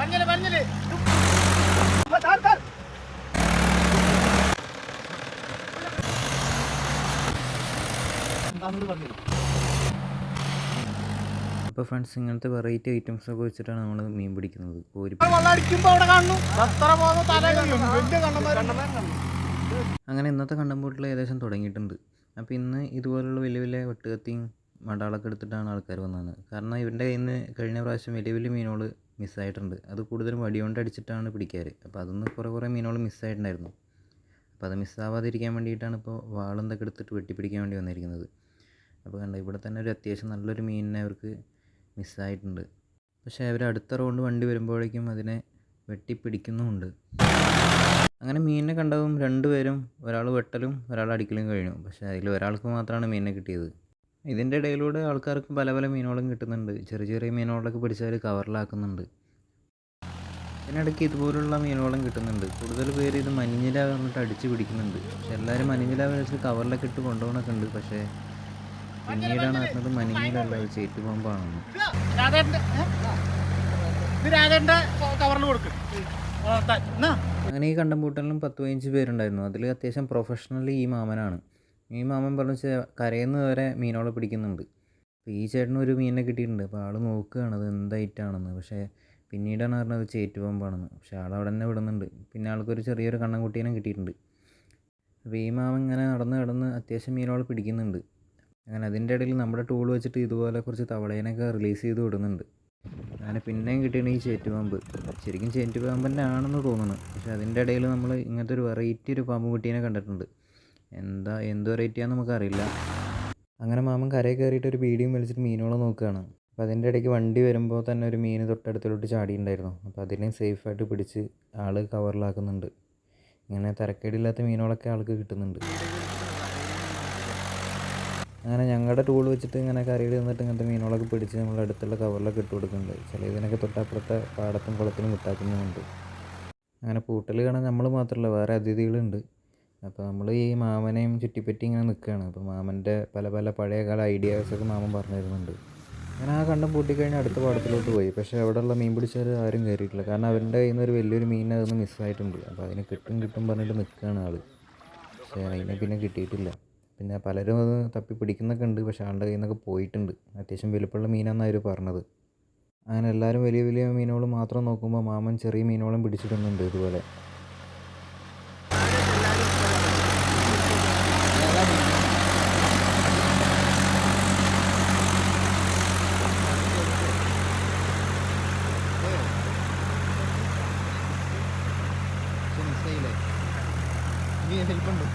പറഞ്ഞില്ലേ പറഞ്ഞില്ലേ അപ്പോൾ ഫ്രണ്ട്സ് ഇങ്ങനത്തെ വെറൈറ്റി ഐറ്റംസ് ഒക്കെ വെച്ചിട്ടാണ് നമ്മൾ മീൻ പിടിക്കുന്നത്. അങ്ങനെ ഇന്നത്തെ കണ്ടംപൂട്ടിൽ ഏകദേശം തുടങ്ങിയിട്ടുണ്ട്. അപ്പോൾ ഇന്ന് ഇതുപോലുള്ള വലിയ വലിയ വെട്ടുകത്തിയും മടാളൊക്കെ എടുത്തിട്ടാണ് ആൾക്കാർ വന്നത്. കാരണം ഇവരുടെ കയ്യിൽ നിന്ന് കഴിഞ്ഞ പ്രാവശ്യം വലിയ വലിയ മീനുകൾ മിസ്സായിട്ടുണ്ട്. അത് കൂടുതലും വടികൊണ്ട് അടിച്ചിട്ടാണ് പിടിക്കാറ്. അപ്പോൾ അതൊന്ന് കുറേ കുറേ മീനുകൾ മിസ്സായിട്ടുണ്ടായിരുന്നു. അപ്പോൾ അത് മിസ്സാവാതിരിക്കാൻ വേണ്ടിയിട്ടാണ് ഇപ്പോൾ വാളെന്തൊക്കെ എടുത്തിട്ട് വെട്ടിപ്പിടിക്കാൻ വേണ്ടി വന്നിരിക്കുന്നത്. അപ്പോൾ കണ്ട ഇവിടെ തന്നെ ഒരു അത്യാവശ്യം നല്ലൊരു മീനിനെ അവർക്ക് മിസ്സായിട്ടുണ്ട്. പക്ഷേ അവർ അടുത്ത റൗണ്ട് വണ്ടി വരുമ്പോഴേക്കും അതിനെ വെട്ടിപ്പിടിക്കുന്നുമുണ്ട്. അങ്ങനെ മീനിനെ കണ്ടതും രണ്ടുപേരും ഒരാൾ വെട്ടലും ഒരാൾ അടിക്കലും കഴിഞ്ഞു. പക്ഷേ അതിൽ ഒരാൾക്ക് മാത്രമാണ് മീനിനെ കിട്ടിയത്. ഇതിന്റെ ഇടയിലൂടെ ആൾക്കാർക്ക് പല പല മീനുകളും കിട്ടുന്നുണ്ട്. ചെറിയ ചെറിയ മീനുകളൊക്കെ പിടിച്ചാൽ കവറിലാക്കുന്നുണ്ട്. ഇതിനിടയ്ക്ക് ഇതുപോലുള്ള മീനുകളും കിട്ടുന്നുണ്ട്. കൂടുതൽ പേര് ഇത് മഞ്ഞില പറഞ്ഞിട്ട് അടിച്ച് പിടിക്കുന്നുണ്ട്. പക്ഷെ എല്ലാവരും മഞ്ഞില വെച്ച് കവറിലൊക്കെ ഇട്ട് കൊണ്ടുപോകണൊക്കെ ഉണ്ട്. പക്ഷേ പിന്നീടാണ് അറിഞ്ഞത് മഞ്ഞിലല്ല അത് ചേറ്റ് പോകുമ്പോഴാണ് അങ്ങനെ ഈ കണ്ടംപൂട്ടലിനും പത്ത് പതിനഞ്ച് പേരുണ്ടായിരുന്നു. അതിൽ അത്യാവശ്യം പ്രൊഫഷണലി ഈ മാമനാണ്. ഈ മാമൻ പറഞ്ഞു വെച്ചാൽ കരയിൽ വരെ പിടിക്കുന്നുണ്ട്. അപ്പോൾ ഈ ചേട്ടന് ഒരു മീനിനെ കിട്ടിയിട്ടുണ്ട്. അപ്പോൾ ആൾ നോക്കുകയാണ് അത് എന്തായിട്ടാണെന്ന്. പക്ഷേ പിന്നീടാണ് പറഞ്ഞത് ചേറ്റുപാമ്പാണെന്ന് പക്ഷേ ആൾ അവിടെ തന്നെ വിടുന്നുണ്ട്. പിന്നെ ആൾക്കൊരു ചെറിയൊരു കണ്ണൻകുട്ടീനെ കിട്ടിയിട്ടുണ്ട്. അപ്പോൾ ഈ മാമൻ ഇങ്ങനെ നടന്ന് നടന്ന് അത്യാവശ്യം മീനോളെ പിടിക്കുന്നുണ്ട്. അങ്ങനെ അതിന്റെ ഇടയിൽ നമ്മുടെ ടൂൾ വെച്ചിട്ട് ഇതുപോലെ കുറച്ച് തവളേനൊക്കെ റിലീസ് ചെയ്ത് വിടുന്നുണ്ട്. അങ്ങനെ പിന്നെയും കിട്ടിയാണ് ഈ ചേറ്റുപാമ്പ്. ശരിക്കും ചേറ്റുപാമ്പ് തന്നെ ആണെന്ന് തോന്നുന്നു. പക്ഷേ അതിന്റെ ഇടയിൽ നമ്മൾ ഇങ്ങനത്തെ ഒരു വെറൈറ്റി ഒരു പാമ്പ് കുട്ടീനെ കണ്ടിട്ടുണ്ട്. എന്താ എന്ത് വെറൈറ്റിയാന്ന് നമുക്കറിയില്ല. അങ്ങനെ മാമൻ കരയിൽ കയറിയിട്ട് ഒരു ബീഡിയും വലിച്ചിട്ട് മീനുകളെ നോക്കുകയാണ്. അപ്പോൾ അതിന്റെ ഇടയ്ക്ക് വണ്ടി വരുമ്പോൾ തന്നെ ഒരു മീൻ തൊട്ടടുത്തിലോട്ട് ചാടിയിട്ടുണ്ടായിരുന്നു. അപ്പോൾ അതിനെ സേഫായിട്ട് പിടിച്ച് ആൾ കവറിലാക്കുന്നുണ്ട്. ഇങ്ങനെ തരക്കേടില്ലാത്ത മീനുകളൊക്കെ ആൾക്ക് കിട്ടുന്നുണ്ട്. അങ്ങനെ ഞങ്ങളുടെ ടൂൾ വെച്ചിട്ട് ഇങ്ങനെ കരയിൽ നിന്നിട്ട് ഇങ്ങനത്തെ മീനുകളൊക്കെ പിടിച്ച് നമ്മൾ അടുത്തുള്ള കവറിലൊക്കെ ഇട്ട് കൊടുക്കുന്നുണ്ട്. ചില ഇതിനൊക്കെ തൊട്ടപ്പുറത്തെ പാടത്തും കുളത്തിലും വിട്ടാക്കുന്നുമുണ്ട് അങ്ങനെ പൂട്ടൽ കാണാൻ നമ്മൾ മാത്രമല്ല വേറെ അതിഥികളുണ്ട്. അപ്പോൾ നമ്മൾ ഈ മാമനെയും ചുറ്റിപ്പറ്റി ഇങ്ങനെ നിൽക്കുകയാണ് അപ്പോൾ മാമന്റെ പല പല പഴയകാല ഐഡിയാസൊക്കെ മാമൻ പറഞ്ഞു തരുന്നുണ്ട് അങ്ങനെ ആ കണ്ടം പൂട്ടിക്കഴിഞ്ഞാൽ അടുത്ത പാടത്തിലോട്ട് പോയി. പക്ഷേ അവിടെയുള്ള മീൻ പിടിച്ചവർ ആരും കയറിയിട്ടില്ല കാരണം അവരുടെ കയ്യിൽ നിന്ന് ഒരു വലിയൊരു മീൻ അതൊന്ന് മിസ്സായിട്ടുണ്ട് അപ്പോൾ അതിനെ കിട്ടും കിട്ടും പറഞ്ഞിട്ട് നിൽക്കുകയാണ് ആൾ പക്ഷേ അതിനെ പിന്നെ കിട്ടിയിട്ടില്ല. പിന്നെ പലരും അത് തപ്പി പിടിക്കുന്നൊക്കെ ഉണ്ട്. പക്ഷേ ആളുടെ കയ്യിൽ നിന്നൊക്കെ പോയിട്ടുണ്ട്. അത്യാവശ്യം വലുപ്പമുള്ള മീനാണെന്ന് അവർ പറഞ്ഞത്. അങ്ങനെ എല്ലാവരും വലിയ വലിയ മീനുകൾ മാത്രം നോക്കുമ്പോൾ മാമൻ ചെറിയ മീനുകളും പിടിച്ചിടുന്നുണ്ട് ഇതുപോലെ. ഹെൽപ്പുണ്ട്